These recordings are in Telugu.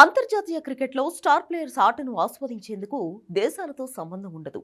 అంతర్జాతీయ క్రికెట్లో స్టార్ ప్లేయర్స్ ఆటను ఆస్వాదించేందుకు దేశాలతో సంబంధం ఉండదు.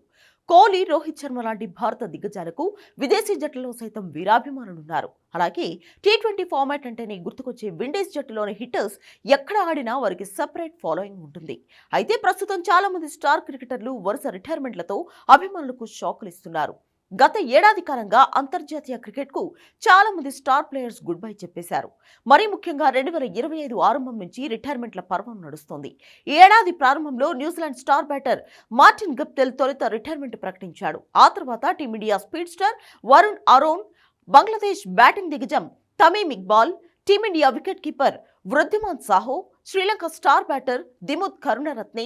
కోహ్లీ రోహిత్ శర్మ లాంటి భారత దిగ్గజాలకు విదేశీ జట్లలో సైతం వీరాభిమానులున్నారు. అలాగే టీ ట్వంటీ ఫార్మాట్ అంటేనే గుర్తుకొచ్చే విండీస్ జట్టులోని హిట్టర్స్ ఎక్కడ ఆడినా వారికి సెపరేట్ ఫాలోయింగ్ ఉంటుంది. అయితే ప్రస్తుతం చాలామంది స్టార్ క్రికెటర్లు వరుస రిటైర్మెంట్లతో అభిమానులకు షాకులు ఇస్తున్నారు గత ఏడాది కాలంగా అంతర్జాతీయ క్రికెట్కు చాలా మంది స్టార్ ప్లేయర్స్ గుడ్ బై చెప్పేశారు. మరీ ముఖ్యంగా రెండు వేల ఇరవై ఐదు ఆరంభం నుంచి రిటైర్మెంట్ల పర్వం నడుస్తోంది. ఈ ఏడాది ప్రారంభంలో New Zealand star batter Martin Guptill తొలుత రిటైర్మెంట్ ప్రకటించాడు. ఆ తర్వాత team India speed star Varun Aaron Bangladesh batting దిగ్గజం Tamim Iqbal team India wicket keeper Wriddhiman Saha Sri Lanka star batter Dimuth Karunaratne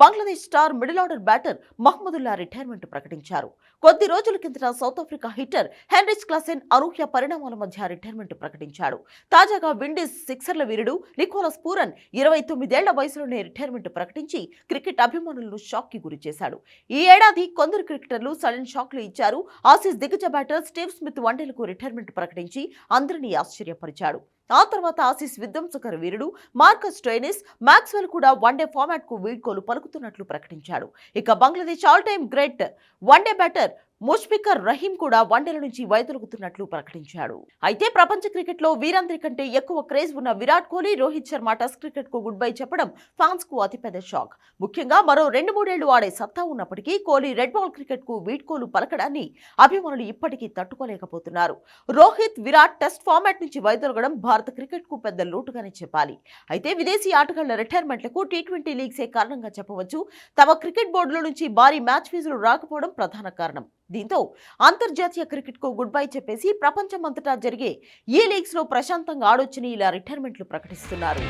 Bangladesh star middle order batter Mahmudullah retirement ప్రకటించారు. కొద్ది రోజుల కిందట South Africa hitter Heinrich Klaasen అనూహ్య పరిణామాల మధ్య రిటైర్మెంట్ ప్రకటించాడు. తాజాగా విండీస్ సిక్సర్ల వీరుడు నికోలస్ పూరన్ ఇరవై తొమ్మిదేళ్ళ వయసులోనే రిటైర్మెంట్ ప్రకటించి క్రికెట్ అభిమానులను షాక్కి గురి చేశాడు. ఈ ఏడాది కొందరు క్రికెటర్లు సడన్ షాక్లు ఇచ్చారు. ఆసీస్ దిగ్గజ బ్యాటర్ స్టీవ్ స్మిత్ వన్డేలకు రిటైర్మెంట్ ప్రకటించి అందరినీ ఆశ్చర్యపరిచాడు. ఆ తర్వాత ఆసీస్ విధ్వంసకర వీరుడు మార్కస్ స్టోయినిస్ మ్యాక్స్వెల్ కూడా వన్డే ఫార్మాట్కు వీడ్కోలు పలుకుతున్నట్లు ప్రకటించాడు. ఇక Bangladesh all time great one day batter Mushfiqur Rahim కూడా వన్డేల నుంచి వైదొలుగుతున్నట్లు ప్రకటించాడు. అయితే ప్రపంచ క్రికెట్లో వీరందరి కంటే ఎక్కువ క్రేజ్ ఉన్న విరాట్ కోహ్లీ రోహిత్ శర్మ టెస్ట్ క్రికెట్కు గుడ్ బై చెప్పడం ఫ్యాన్స్కు అతిపెద్ద షాక్. ముఖ్యంగా మరో రెండు మూడేళ్ళు ఆడే సత్తా ఉన్నప్పటికీ కోహ్లీ రెడ్ బాల్ క్రికెట్కు వీడ్కోలు పలకడాన్ని అభిమానులు ఇప్పటికీ తట్టుకోలేకపోతున్నారు. రోహిత్ విరాట్ టెస్ట్ ఫార్మాట్ నుంచి వైదొలగడం భారత క్రికెట్కు పెద్ద లోటుగానే చెప్పాలి. అయితే విదేశీ ఆటగాళ్ళ రిటైర్మెంట్లకు టీ ట్వంటీ లీగ్సే కారణంగా చెప్పవచ్చు. తమ క్రికెట్ బోర్డుల నుంచి భారీ మ్యాచ్ ఫీజులు రాకపోవడం ప్రధాన కారణం. దీంతో అంతర్జాతీయ క్రికెట్కు గుడ్ బై చెప్పేసి ప్రపంచమంతటా జరిగే ఈ లీగ్స్లో ప్రశాంతంగా ఆడొచ్చని ఇలా రిటైర్మెంట్లు ప్రకటిస్తున్నారు.